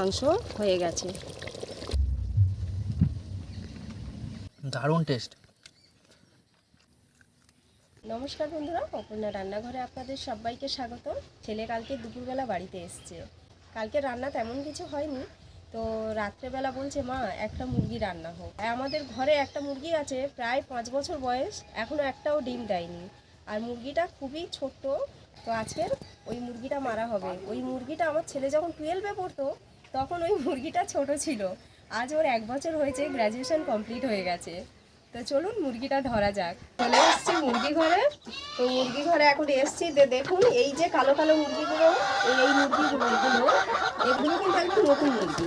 মাংস হয়ে গেছে। দারুণ টেস্ট নমস্কার বন্ধুরা অপর্ণা রান্নাঘরে আপনাদের সবাইকে স্বাগত। ছেলে কালকে দুপুরবেলা বাড়িতে এসছে। কালকে রান্না তেমন কিছু হয়নি তো রাত্রেবেলা বলছে মা একটা মুরগি রান্না হোক। আমাদের ঘরে একটা মুরগি আছে প্রায় পাঁচ বছর বয়স এখনও একটাও ডিম দেয়নি। আর মুরগিটা খুবই ছোট্ট তো আজকের ওই মুরগিটা মারা হবে। ওই মুরগিটা আমার ছেলে যখন টুয়েলভে পড়তো তখন ওই মুরগিটা ছোট ছিল। আজ ওর এক বছর হয়েছে গ্র্যাজুয়েশন কমপ্লিট হয়ে গেছে। তো চলুন মুরগিটা ধরা যাক। চলে এসছি মুরগি ঘরে। তো মুরগি ঘরে এখন এসছি। দেখুন, এই যে কালো কালো মুরগিগুলো, এই এই মুরগিগুলো, এগুলো এগুলো কিন্তু একদম নতুন মুরগি।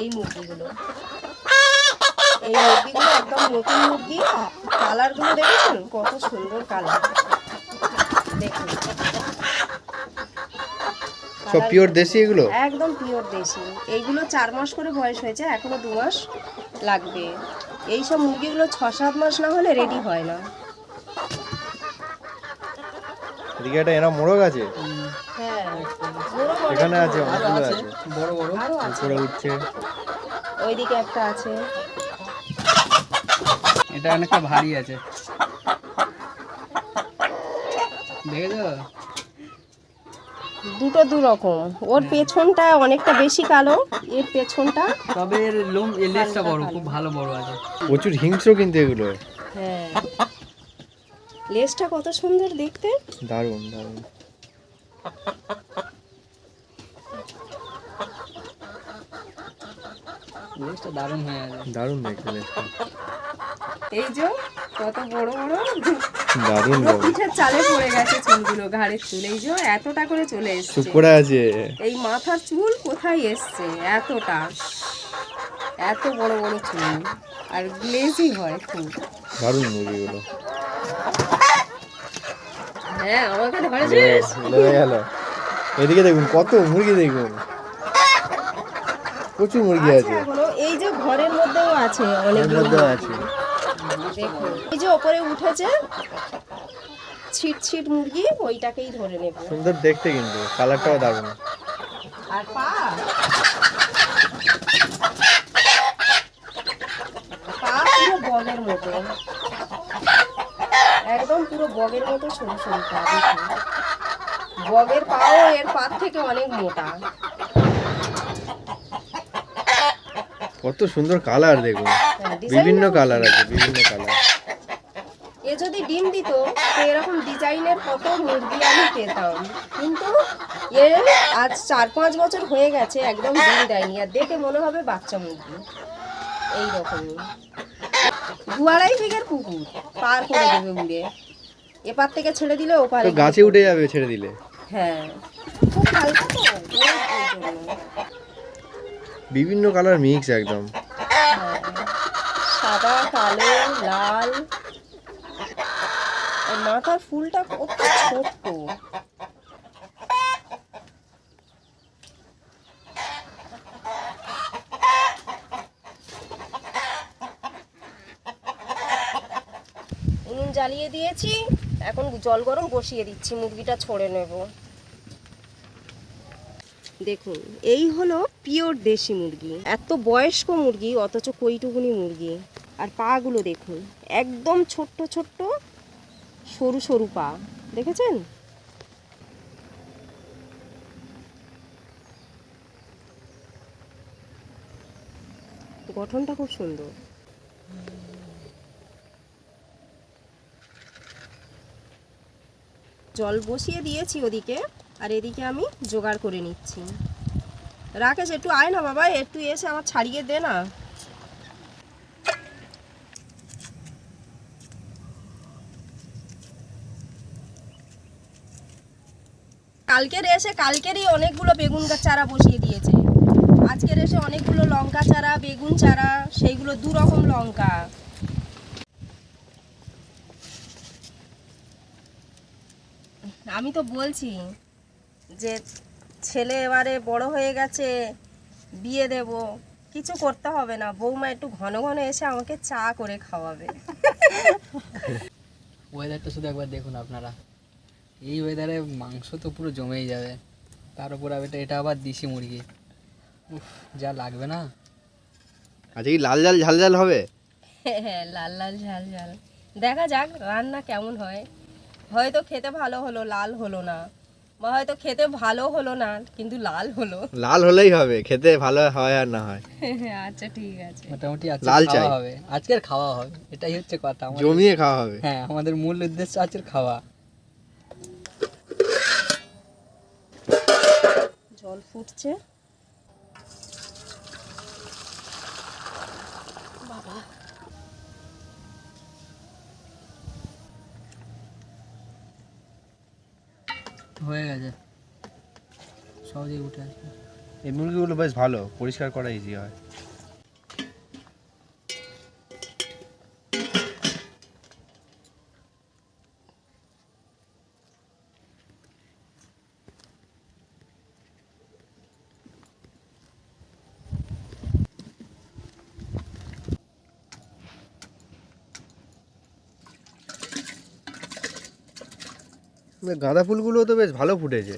এই মুরগিগুলো এই মুরগিগুলো একদম নতুন মুরগি। কালারগুলো দেখেছেন কত সুন্দর কালার দেখুন। সব পিওর দেশি এগুলো? একদম পিওর দেশি। এইগুলো চার মাস করে বয়স হয়েছে এখনও দু মাস লাগবে। এই সব মুরগিগুলো ছ সাত মাস না হলে রেডি হয় না। এদিকে একটা এরা মোরগ আছে? হ্যাঁ এখানে আছে অনেকগুলো আছে। বড় বড়? আছে। উপরে উঠছে। ওইদিকে একটা আছে। এটা অনেকটা ভারী আছে। দেখেছ? দুটো দু রকম। ওর পেছনটা অনেকটা বেশি কালো এর পেছনটা তবে এর লোম এর লেজটা বড় খুব ভালো বড় আছে। প্রচুর হিংস্র কিন্তু এগুলো। হ্যাঁ। লেজটা কত সুন্দর দেখতে। দারুণ দারুণ। লেজটা দারুণ হয়ে আছে। দারুণ দেখতে লেজটা। এই যে কত বড় বড়? দারুণ পুরো পিঠের চালে পড়ে গেছে চুলগুলো ঘাড়ের চুল। এই যে এতটা করে চলে এসছে। আছে। এই মাথার চুল কোথায় এসছে? এতটা। এত বড় বড় চুল। আর গ্লেজি হয় খুব। দারুণ মুরগিগুলো হ্যাঁ গেল। এদিকে দেখুন কত মুরগি দেখুন। প্রচুর মুরগি আছে এই যে ঘরের মধ্যেও আছে মধ্যেও আছে। দেখুন। এই যে ওপরে উঠেছে ছিট ছিট মুরগি ওইটাকেই ধরে নেব। সুন্দর দেখতে কিন্তু কালারটাও দারুণ। আর পা? পা পুরো বগের মতো। একদম পুরো বগের মতো সরু সরু পা বগের পাও এর পার থেকে অনেক মোটা। কত সুন্দর কালার দেখুন। বিভিন্ন কালার আছে বিভিন্ন কালার এ যদি ডিম দিত এরকম ডিজাইনের কত মুরগি আমি পেতাম। কিন্তু এর আজ চার পাঁচ বছর হয়ে গেছে একদম ডিম দেয়নি। আর দেখে মনে হবে বাচ্চা মুরগি। এই রকমই দু আড়াই বিঘের পুকুর পার করে দেবে উড়ে। এপার থেকে ছেড়ে দিলে ওপারে গাছে উঠে যাবে ছেড়ে দিলে। হ্যাঁ। খুব হালকা তো বিভিন্ন কালার মিক্স একদম। হ্যাঁ। সাদা, কালো, লাল। মাথার ফুলটা কত ছোট্ট। উনুন জ্বালিয়ে দিয়েছি। এখন জল গরম বসিয়ে দিচ্ছি, মুরগিটা ছড়ে নেব। দেখুন, এই হলো পিওর দেশি মুরগি। এত বয়স্ক মুরগি, অথচ কইটুকুনি মুরগি। আর পাগুলো দেখুন, একদম ছোট্ট ছোট্ট সরু সরু পা, দেখেছেন? গঠনটা খুব সুন্দর। জল বসিয়ে দিয়েছি ওদিকে, আর এদিকে আমি জোগাড় করে নিচ্ছি। রাকেশ, একটু আয় না বাবা, একটু এসে আমার ছাড়িয়ে দে না। কালকের এসে কালকেরই অনেকগুলো বেগুন গাছ চারা বসিয়ে দিয়েছে। আজকের এসে অনেকগুলো লঙ্কা চারা, বেগুন চারা, সেইগুলো দু রকম লঙ্কা। আমি তো বলছি যে ছেলে এবারে বড় হয়ে গেছে, বিয়ে দেব, কিছু করতে হবে না। বৌমা একটু ঘন ঘন এসে আমাকে চা করে খাওয়াবে। ওয়েদারটা শুধু একবার দেখুন আপনারা। এই ওয়েদারে মাংস তো পুরো জমেই যাবে। তার উপর এটা এটা আবার দেশি মুরগি। উফ, যা লাগবে না। আচ্ছা কি লাল ঝাল ঝাল ঝাল হবে? হ্যাঁ লাল লাল ঝাল ঝাল। দেখা যাক রান্না কেমন হয়। হয়তো খেতে ভালো হলো লাল হলো না। বা হয়তো খেতে ভালো হলো না কিন্তু লাল হলো। লাল হলেই হবে খেতে ভালো হয় আর না হয়। আচ্ছা ঠিক আছে। মোটামুটি আজকে লাল চাই। হবে। আজকের খাওয়া হবে এটাই হচ্ছে কথা। আমাদের জমিয়ে খাওয়া হবে। হ্যাঁ আমাদের মূল উদ্দেশ্য আজকের খাওয়া। জল ফুটছে। বাবা। হয়ে গেছে। সহজেই উঠে আসবে। এই মুরগিগুলো বেশ ভালো পরিষ্কার করা ইজি হয়। গাঁদা ফুলগুলো তো বেশ ভালো ফুটেছে।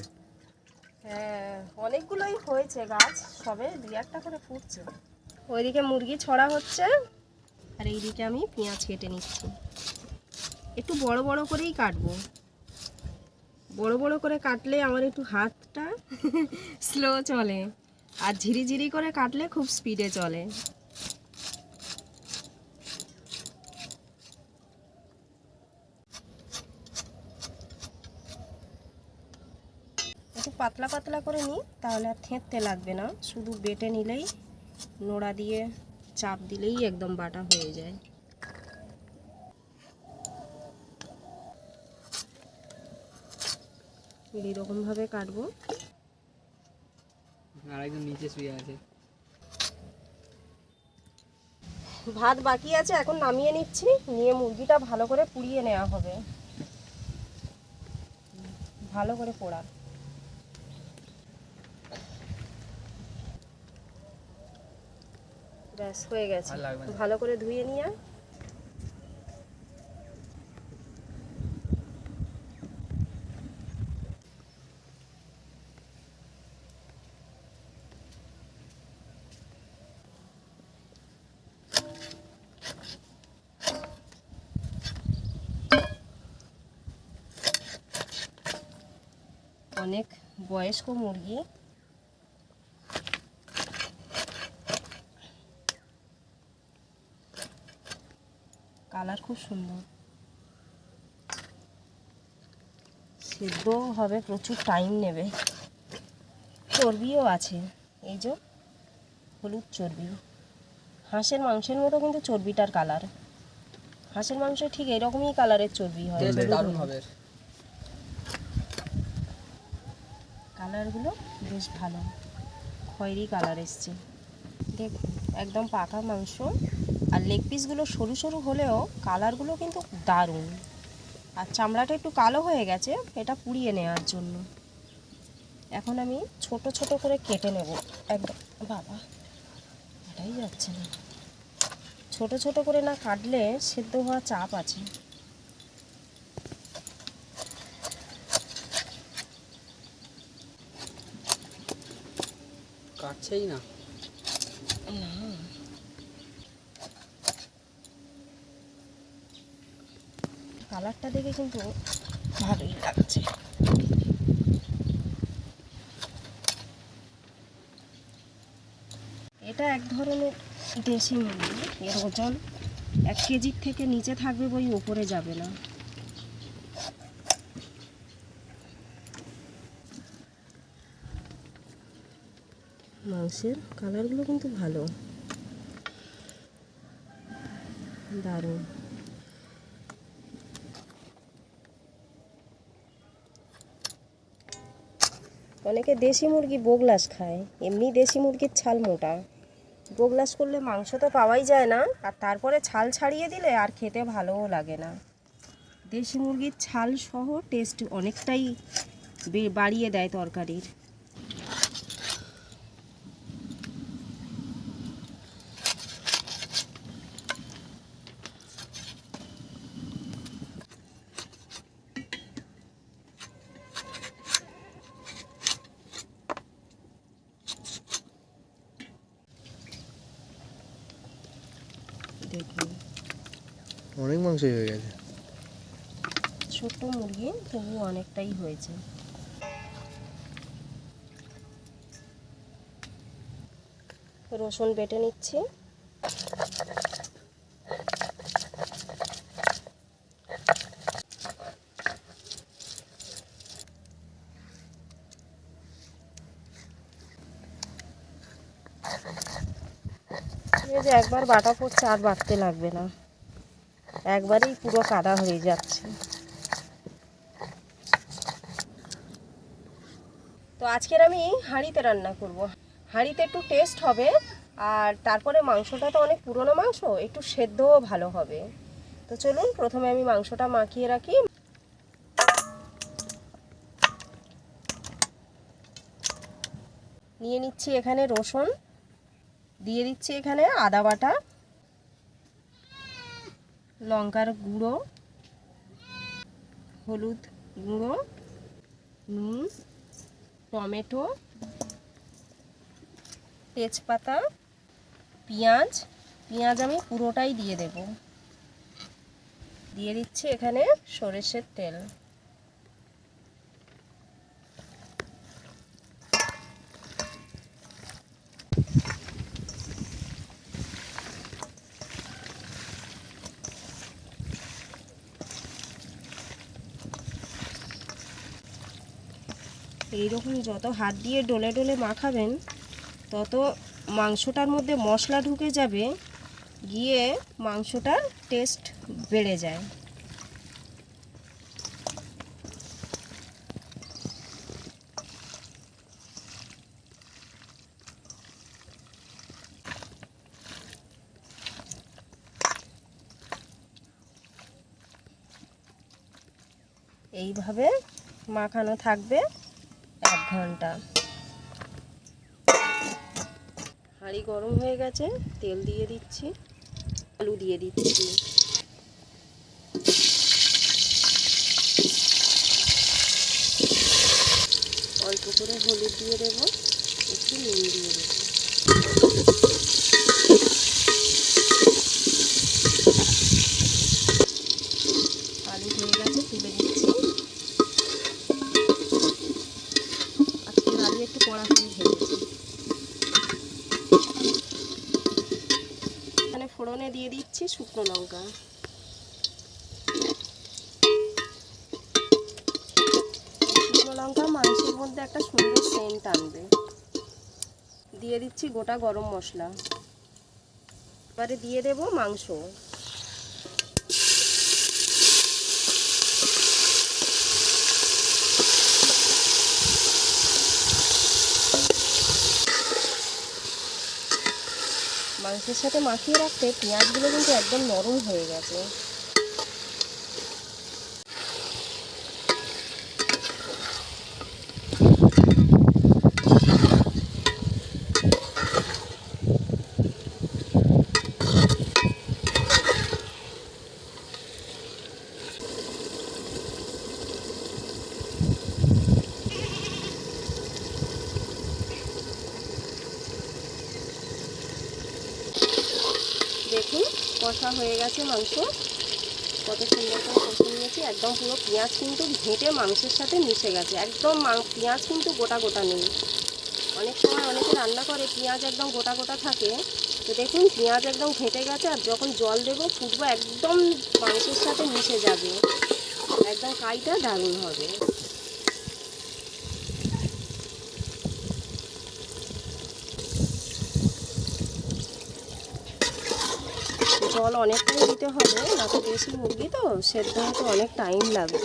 হ্যাঁ অনেকগুলোই হয়েছে গাছ সবে দুই একটা করে ফুটছে। ওইদিকে মুরগি ছড়া হচ্ছে আর এইদিকে আমি পেঁয়াজ কেটে নিচ্ছি। একটু বড় বড় করেই কাটবো। বড় বড় করে কাটলে আমার একটু হাতটা স্লো চলে আর ঝিরি ঝিরি করে কাটলে খুব স্পিডে চলে। একটু পাতলা পাতলা করে নিই তাহলে আর থেঁততে লাগবে না। শুধু বেটে নিলেই নোড়া দিয়ে চাপ দিলেই একদম বাটা হয়ে যায়। এইরকমভাবে কাটবো। আর একদম নিচে শুয়ে আছে। ভাত বাকি আছে এখন নামিয়ে নিচ্ছি। নিয়ে মুরগিটা ভালো করে পুড়িয়ে নেওয়া হবে। ভালো করে পোড়া। ব্যাস হয়ে গেছে। ভালো করে ধুয়ে নিয়ে অনেক বয়স্ক মুরগি। কালার খুব সুন্দর। সেদ্ধ হবে প্রচুর টাইম নেবে। চর্বিও আছে। এই যে হলুদ চর্বি। হাঁসের মাংসের মতো কিন্তু চর্বিটার কালার হাঁসের মাংস ঠিক এরকমই কালারের চর্বি হয়। কালারগুলো বেশ ভালো। খয়েরি কালার এসছে। দেখুন একদম পাকা মাংস। আর লেগ পিসগুলো সরু সরু হলেও কালারগুলো কিন্তু দারুণ। আর চামড়াটা একটু কালো হয়ে গেছে, এটা পুড়িয়ে নেওয়ার জন্য। এখন আমি ছোট ছোট করে কেটে নেব। একদম, বাবা, এটাই যাচ্ছে না। ছোট ছোট করে না কাটলে সেদ্ধ হওয়া চাপ আছে। কাটছেই না। কালারটা দেখে কিন্তু ভালোই লাগছে। এটা এক ধরনের দেশি মুরগি, এর ওজন এক কেজির থেকে নিচে থাকবে বই উপরে যাবে না। মাংসের কালারগুলো কিন্তু ভালো। দারুণ। অনেকে দেশি মুরগি বোগলাস খায়, এমনি দেশি মুরগির ছাল মোটা। বোগলাস করলে মাংস তো পাওয়াই যায় না, আর তারপরে ছাল ছাড়িয়ে দিলে আর খেতে ভালোও লাগে না। দেশি মুরগির ছাল সহ টেস্ট অনেকটাই বাড়িয়ে দেয় তরকারির দেখুন অনেক হয়ে গেছে। ছোট্ট মুরগি, তবু অনেকটাই হয়েছে। রসুন বেটে নিচ্ছি। যে একবার বাটা পড়ছে আর বাটতে লাগবে না। একবারেই পুরো কাদা হয়ে যাচ্ছে। তো আজকের আমি হাঁড়িতে রান্না করব। হাঁড়িতে একটু টেস্ট হবে, আর তারপরে মাংসটা তো অনেক পুরনো মাংস, একটু সেদ্ধও ভালো হবে। তো চলুন, প্রথমে আমি মাংসটা মাখিয়ে রাখি। নিয়ে নিচ্ছি এখানে রসুন, দিয়ে দিচ্ছি এখানে আদা বাটা। লঙ্কার গুঁড়ো, হলুদ গুঁড়ো, নুন, টমেটো, তেজপাতা, পেঁয়াজ। পেঁয়াজ আমি পুরোটাই দিয়ে দেব। দিয়ে দিচ্ছি এখানে সরষের তেল। এইরকম যত হাত দিয়ে ডলে ডলে মাখাবেন, তত মাংসটার মধ্যে মশলা ঢুকে যাবে, গিয়ে মাংসটার টেস্ট বেড়ে যায়। এইভাবে মাখানো থাকবে। এক ঘণ্টা। হাঁড়ি গরম হয়ে গেছে, তেল দিয়ে দিচ্ছি, আলু দিয়ে দিচ্ছি। অল্প করে হলুদ দিয়ে দেবো, একটু নুন দিয়ে দেবো আলু হয়ে গেছে তুলে দিচ্ছি আজকে আলু একটু কড়া করে ভেজেছি এখানে ফোড়নে দিয়ে দিচ্ছি শুকনো লঙ্কা। শুকনো লঙ্কা মাংসের মধ্যে একটা সুন্দর সেন্ট আনবে। দিয়ে দিচ্ছি গোটা গরম মশলা। এবারে দিয়ে দেব মাংস। মাংসের সাথে মাখিয়ে রাখতে পেঁয়াজগুলো কিন্তু একদম নরম হয়ে গেছে দেখুন গেছে মাংস। কত সুন্দর করে কষে নিয়েছি। একদম পুরো পেঁয়াজ কিন্তু ঘেঁটে মাংসের সাথে মিশে গেছে। একদম পেঁয়াজ কিন্তু গোটা গোটা নেই। অনেক সময় অনেকে রান্না করে, পেঁয়াজ একদম গোটা গোটা থাকে। তো দেখুন, পেঁয়াজ একদম ঘেঁটে গেছে আর যখন জল দেবো, ফুটবো, একদম মাংসের সাথে মিশে যাবে। একদম কাইটা দারুণ হবে। জল অনেকটাই দিতে হবে, না তো বেশি মুরগি তো সেদ্ধ হতে অনেক টাইম লাগবে।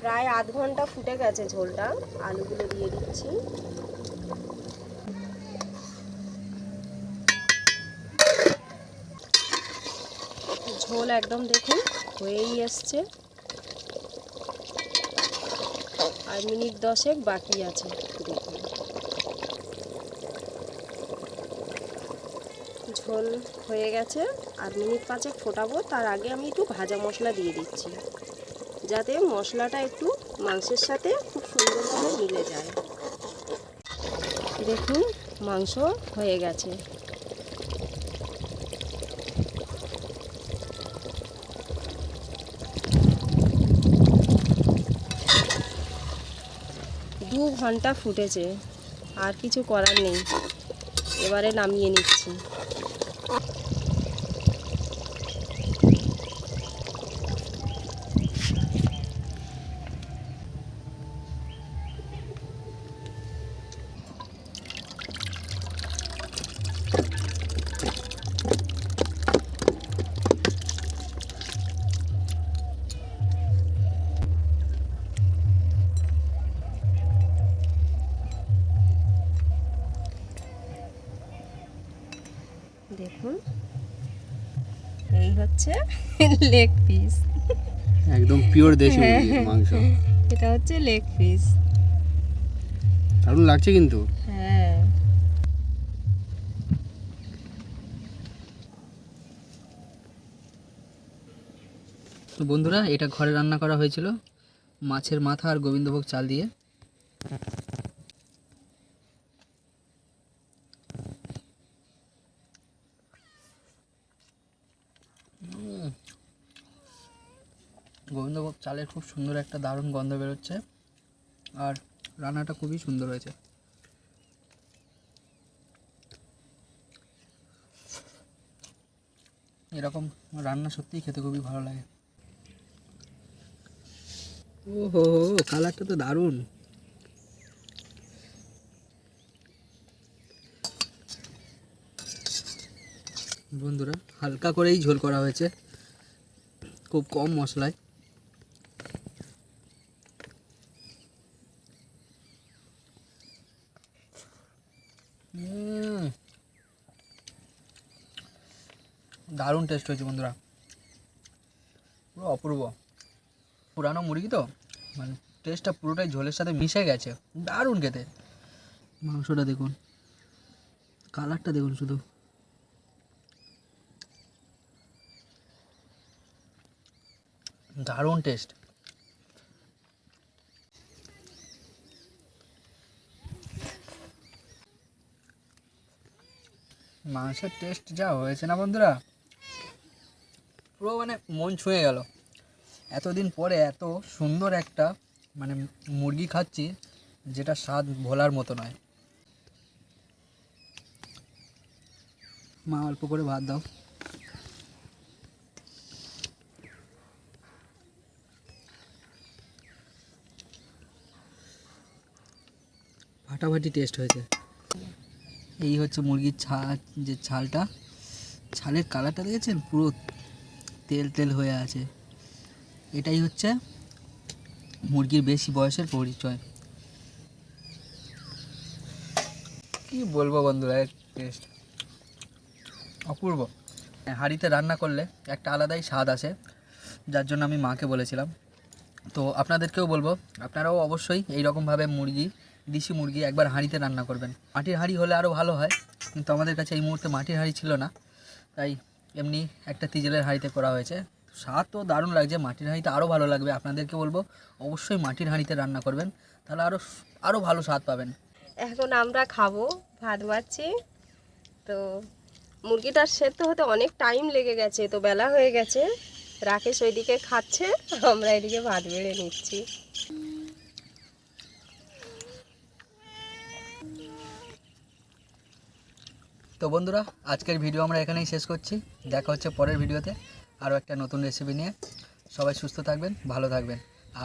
প্রায় আধ ঘণ্টা ফুটে গেছে ঝোলটা, আলুগুলো দিয়ে দিচ্ছি। ঝোল একদম দেখুন হয়েই এসছে। আর মিনিট দশেক বাকি আছে দেখুন। ঝোল হয়ে গেছে আর মিনিট পাঁচেক ফোটাবো, তার আগে আমি একটু ভাজা মশলা দিয়ে দিচ্ছি। যাতে মশলাটা একটু মাংসের সাথে খুব সুন্দরভাবে মিলে যায়। দেখুন মাংস হয়ে গেছে। দু ঘণ্টা ফুটেছে আর কিছু করার নেই। এবারে নামিয়ে নিচ্ছি। হচ্ছে লেগ পিস একদম পিওর দেশি মুরগির মাংস। এটা হচ্ছে লেগ পিস দারুণ লাগছে কিন্তু। হ্যাঁ। তো বন্ধুরা এটা ঘরে রান্না করা হয়েছিল মাছের মাথা আর গোবিন্দভোগ চাল দিয়ে। গোবিন্দভোগ চালের খুব সুন্দর একটা দারুণ গন্ধ বেরোচ্ছে। আর রান্নাটা খুবই সুন্দর হয়েছে। এরকম রান্না সত্যিই খেতে খুবই ভালো লাগে। ওহো, কালারটা তো দারুণ। বন্ধুরা, হালকা করেই ঝোল করা হয়েছে। খুব কম মশলায়। দারুণ টেস্ট হয়েছে বন্ধুরা। পুরো অপূর্ব। পুরানো মুরগি তো? মানে টেস্টটা পুরোটাই ঝোলের সাথে মিশে গেছে। দারুণ খেতে। মাংসটা দেখুন। কালারটা দেখুন শুধু। দারুণ টেস্ট মাংসের টেস্ট যা হয়েছে না বন্ধুরা? পুরো মানে মন ছুঁয়ে গেল। এতদিন পরে এত সুন্দর একটা মানে মুরগি খাচ্ছি, যেটা স্বাদ ভোলার মতো নয়। মা, অল্প করে ভাত দাও। ফাটাফাটি টেস্ট হয়েছে। এই হচ্ছে মুরগির ছা, যে ছালটা। ছালের কালারটা দেখেছেন? পুরো তেল তেল হয়ে আছে। এটাই হচ্ছে মুরগির বেশি বয়সের পরিচয়। কি বলব বন্ধুরা টেস্ট অপূর্ব। হাঁড়িতে রান্না করলে একটা আলাদাই স্বাদ আসে, যার জন্য আমি মাকে বলেছিলাম। তো আপনাদেরকেও বলব, আপনারাও অবশ্যই এই রকমভাবে মুরগি, দেশি মুরগি একবার হাঁড়িতে রান্না করবেন। মাটির হাঁড়ি হলে আরও ভালো হয়, কিন্তু আমাদের কাছে এই মুহূর্তে মাটির হাঁড়ি ছিল না, তাই এমনি একটা তিজেলের হাঁড়িতে করা হয়েছে। স্বাদ তো দারুণ লাগছে, মাটির হাঁড়িতে আরও ভালো লাগবে। আপনাদেরকে বলব, অবশ্যই মাটির হাঁড়িতে রান্না করবেন, তাহলে আরও আরও ভালো স্বাদ পাবেন। এখন আমরা খাব ভাত বাড়ছি। তো মুরগিটার সেদ্ধ হতে অনেক টাইম লেগে গেছে, তো বেলা হয়ে গেছে। রাকেশ ওইদিকে খাচ্ছে, আমরা এদিকে ভাত বেড়ে নিচ্ছি। তো বন্ধুরা, আজকের ভিডিও আমরা এখানেই শেষ করছি। দেখা হচ্ছে পরের ভিডিওতে আরও একটা নতুন রেসিপি নিয়ে। সবাই সুস্থ থাকবেন, ভালো থাকবেন।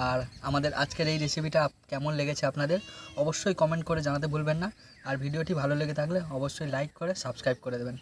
আর আমাদের আজকের এই রেসিপিটা কেমন লেগেছে আপনাদের, অবশ্যই কমেন্ট করে জানাতে ভুলবেন না। আর ভিডিওটি ভালো লেগে থাকলে অবশ্যই লাইক করে সাবস্ক্রাইব করে দেবেন।